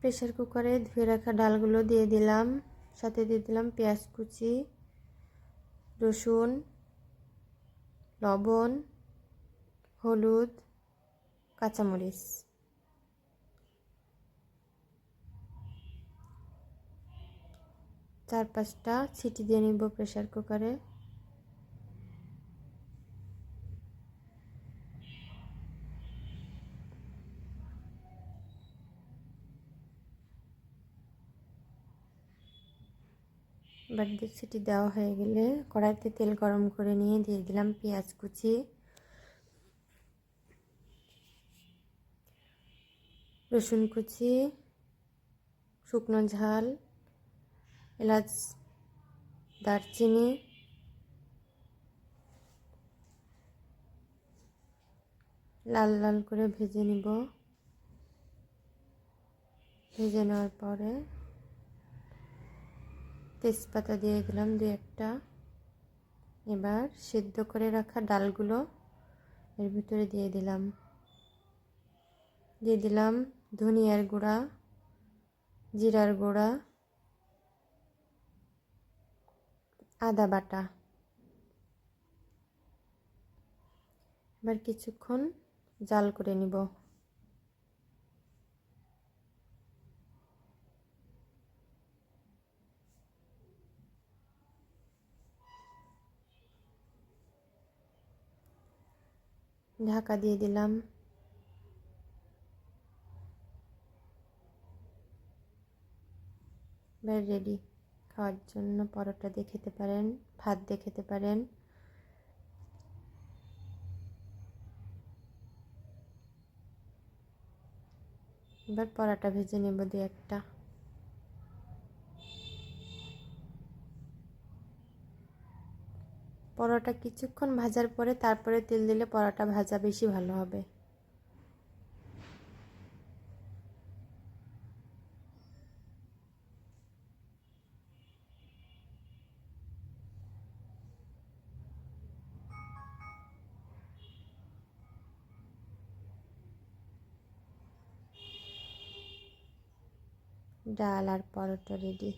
Pressure কুকারে ধুয়ে রাখা ডালগুলো দিয়ে দিলাম। সাথে দিয়ে দিলাম পেঁয়াজ কুচি, রসুন, লবণ, হলুদ, কাঁচামরিচ। চার পাঁচটা ছিটি দিয়ে নিব প্রেশার কুকারে। এবার সিটি দেওয়া হয়ে গেলে কড়াইতে তেল গরম করে নিয়ে দিয়ে দিলাম পেঁয়াজ কুচি। রসুন কুচি, শুকনো ঝাল, এলাচ, দারচিনি, লাল লাল করে ভেজে নিব। ভেজে নেওয়ার পরে তেজপাতা দিয়ে দিলাম দু একটা। এবার সেদ্ধ করে রাখা ডালগুলো এর ভিতরে দিয়ে দিলাম। দিয়ে দিলাম ধনিয়ার গুঁড়া, জিরার গুঁড়া, আদা বাটা। এবার কিছুক্ষণ জাল করে নিব। ঢাকা দিয়ে দিলাম। এবার রেডি খাওয়ার জন্য পরোটা দিয়ে খেতে পারেন, ভাত দিয়ে খেতে পারেন। এবার পরোটা ভেজে নেব দু একটা। পরোটা কিছুক্ষণ ভাজার পরে তারপরে তেল দিলে পরোটা ভাজা বেশি ভালো হবে। ডাল আর পরোটা রেডি